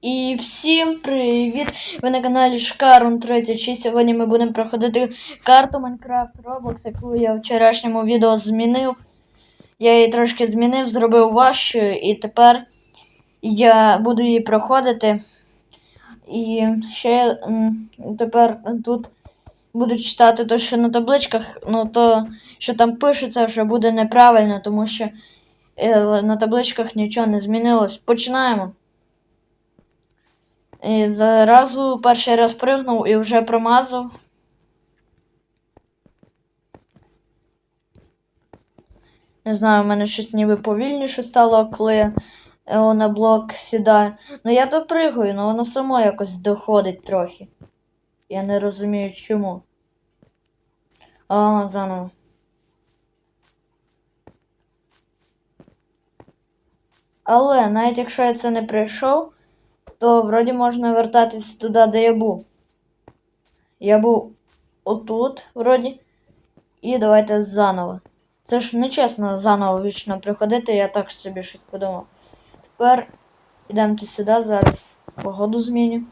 І всім привіт! Ви на каналі Шкарун 36. Сьогодні ми будемо проходити карту Minecraft Roblox, яку я в вчорашньому відео змінив. Я її трошки змінив, зробив важчою, і тепер я буду її проходити. І ще тепер тут буду читати те, що на табличках, ну то, що там пишеться, вже буде неправильно, тому що е, на табличках нічого не змінилось. Починаємо. І зразу перший раз пригнув і вже промазав. Не знаю, в мене щось ніби повільніше стало, коли е, на блок сідаю. Ну я допригую, але воно само якось доходить трохи. Я не розумію чому. А, заново. Але навіть якщо я це не прийшов, то вроді можна вертатись туди, де я був. Я був отут, вроді. І давайте заново. Це ж нечесно заново вічно приходити, я так собі щось подумав. Тепер йдемо сюди, зараз погоду зміню.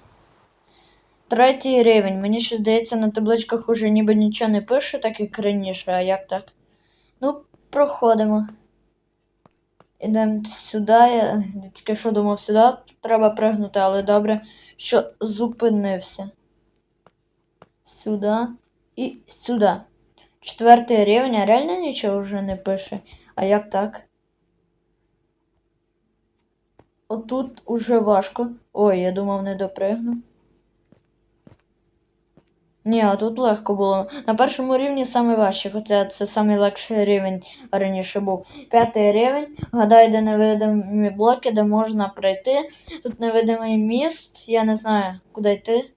Третій рівень. Мені ще здається, на табличках уже ніби нічого не пише, так як раніше, а як так? Ну, проходимо. Ідемо сюди. Я тільки що думав, сюди треба пригнути, але добре, що зупинився. Сюди і сюди. Четвертий рівень, а реально нічого вже не пише. А як так? Отут уже важко. Ой, я думав, не допригну. Ні, тут легко було. На першому рівні саме важче, хоча це самий легший рівень раніше був. П'ятий рівень. Гадаю, де невидимі блоки, де можна пройти. Тут невидимий міст, я не знаю, куди йти.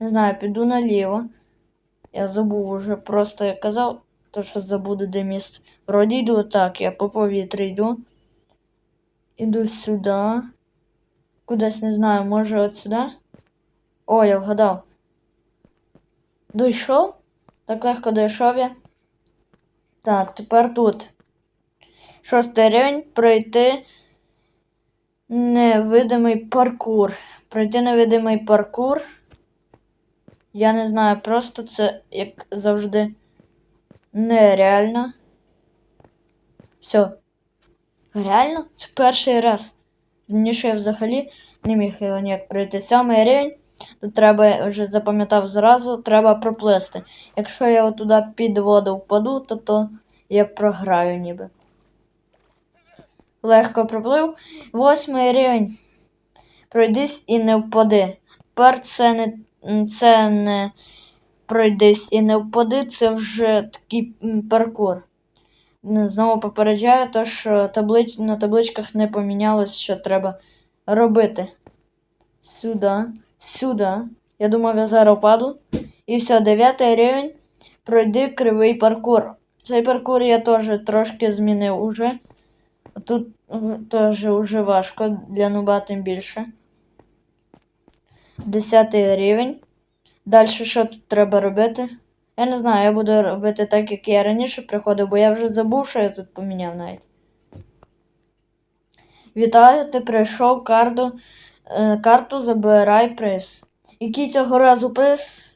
Не знаю, піду наліво. Я забув уже просто я казав, то що забуду, де міст. Вроді йду так, я по повітрі йду. Іду сюди. Кудись не знаю, може от сюди. О, я вгадав. Дійшов? Так легко дійшов я. Так, тепер тут. Шостий рівень пройти невидимий паркур. Пройти невидимий паркур. Я не знаю, просто це, як завжди, нереально. Все. Реально? Це перший раз. Раніше я взагалі не міг його ніяк пройти. Сьомий рівень. Тут треба, вже запам'ятав зразу, треба проплисти. Якщо я туди під воду впаду, то, то я програю ніби. Легко проплив. Восьмий рівень. Пройдись і не впади. Тепер це не, це не пройдись і не впади, це вже такий паркур. Знову попереджаю, то, що таблич... на табличках не помінялось, що треба робити. Сюди, сюди. Я думав, я зараз впаду. І все, дев'ятий рівень. Пройди кривий паркур. Цей паркур я теж трошки змінив уже. Тут теж уже важко для нуба тим більше. Десятий рівень. Далі що тут треба робити? Я не знаю, я буду робити так, як я раніше приходив, бо я вже забув, що я тут поміняв навіть. Вітаю, ти прийшов карту, е, карту забирай приз. Який цього разу приз?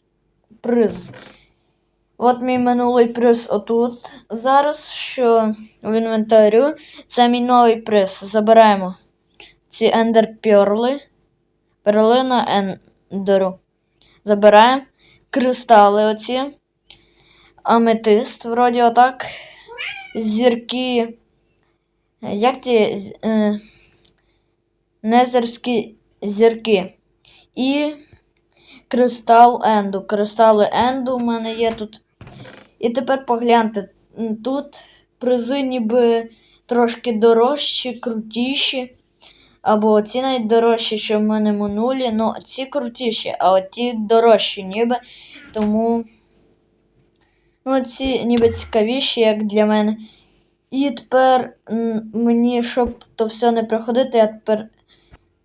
Приз. От мій минулий приз отут. Зараз, що в інвентарю. Це мій новий приз. Забираємо ці ендер перли. Перлина ендеру. Забираємо. Кристали оці. Аметист, вроді отак. Зірки. Як ті е, незерські зірки. І кристал енду. Кристали енду в мене є тут. І тепер погляньте, тут призи ніби трошки дорожчі, крутіші. Або ці навіть дорожчі, що в мене минулі. Ну, ці крутіші, а от ті дорожчі ніби. Тому. Ну, ці ніби цікавіші, як для мене. І тепер мені, щоб то все не проходити, я тепер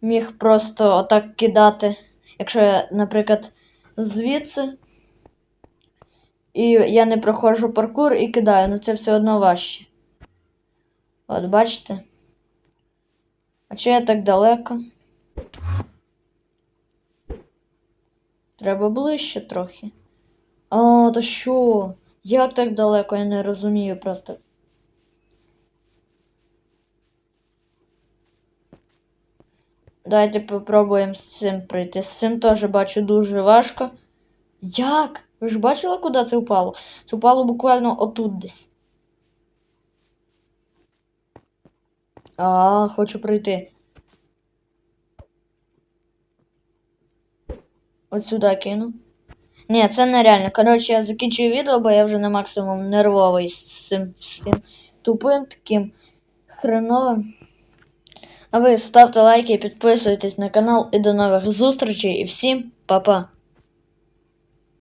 міг просто отак кидати. Якщо я, наприклад, звідси. І я не проходжу паркур і кидаю, ну це все одно важче. От бачите? А чи я так далеко? Треба ближче трохи. А, то що? Як так далеко? Я не розумію просто. Давайте попробуємо з цим пройти. З цим теж бачу дуже важко. Як? Ви ж бачили, куди це впало? Це впало буквально отут десь. А, хочу пройти. От сюди кину. Ні, це нереально. Коротше, я закінчую відео, бо я вже на максимум нервовий з цим всім тупим таким хреновим. А ви ставте лайки, підписуйтесь на канал і до нових зустрічей і всім па-па!